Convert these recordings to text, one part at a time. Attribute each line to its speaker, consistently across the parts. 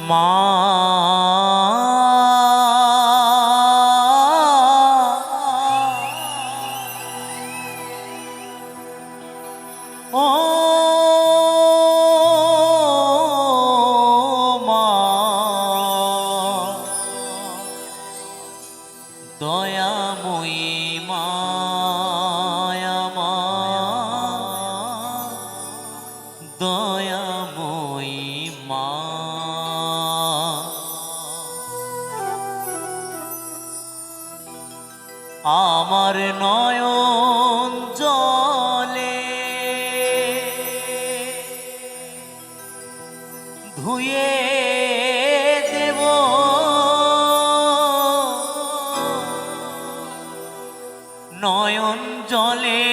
Speaker 1: মা আমার নয়ন জলে। ধুয়ে দেব। নয়ন জলে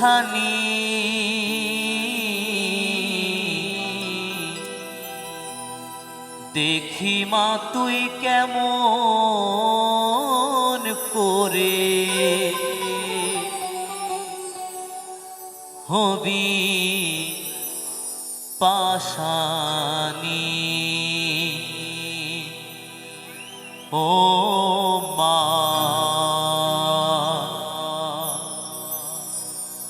Speaker 1: দুখানি দেখি মা তুই কেমন করে হবি পাশানি। ও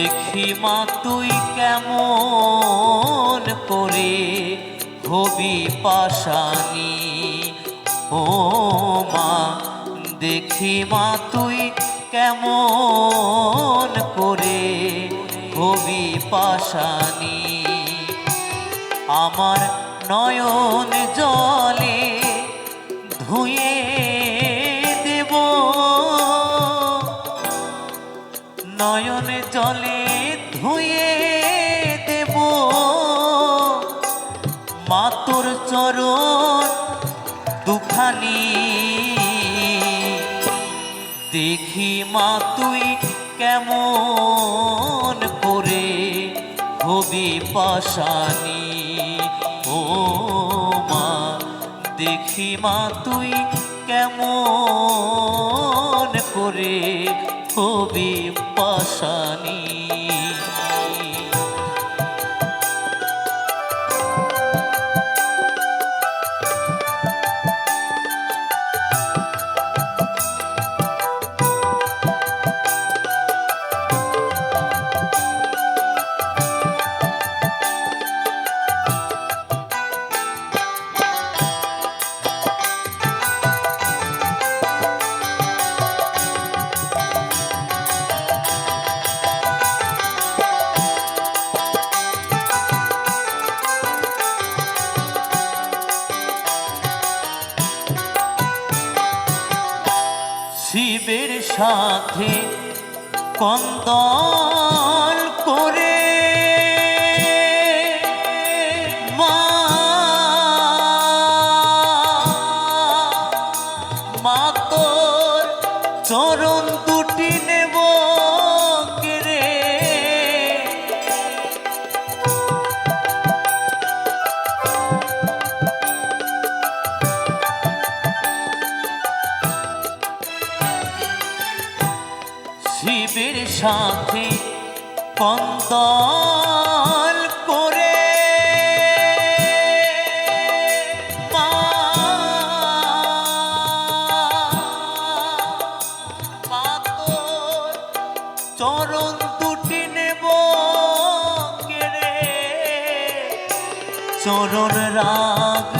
Speaker 1: দেখি মা, তুই কেমন করে হবি পাশানি ও মা, দেখি মা, তুই কেমন করে হবি পাশানি আমার নয়ন জলে ধুয়ে জলে ধুয়ে দেব। মাতর চরণ দুখানি। দেখি মা, তুই কেমন করে হবি পাশানি ও মা, দেখি মা, তুই কেমন করে হবি পাশানি। সাথে কন্দল কন্দল করে চরণ দুটি নেব চরণ রাখব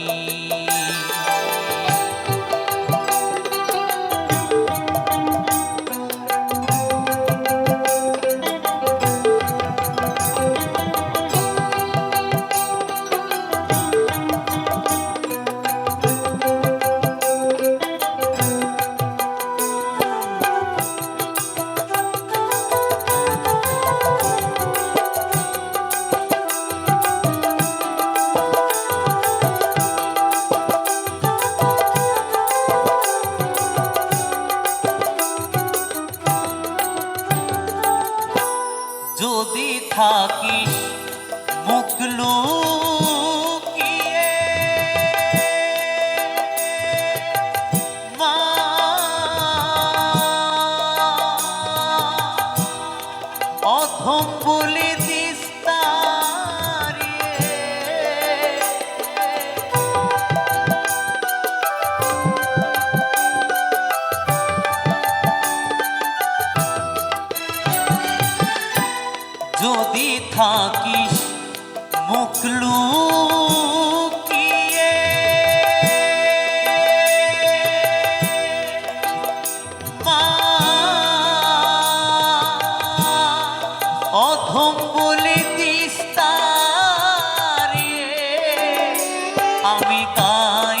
Speaker 1: থাকিস মুখ লুকিয়ে। আমি গাইব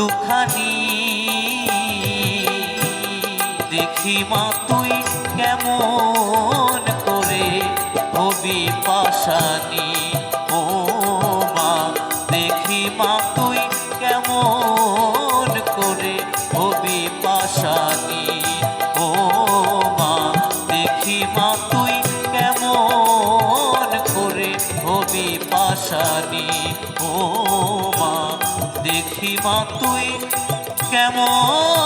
Speaker 1: দুখানি দেখি মা তুই কেমন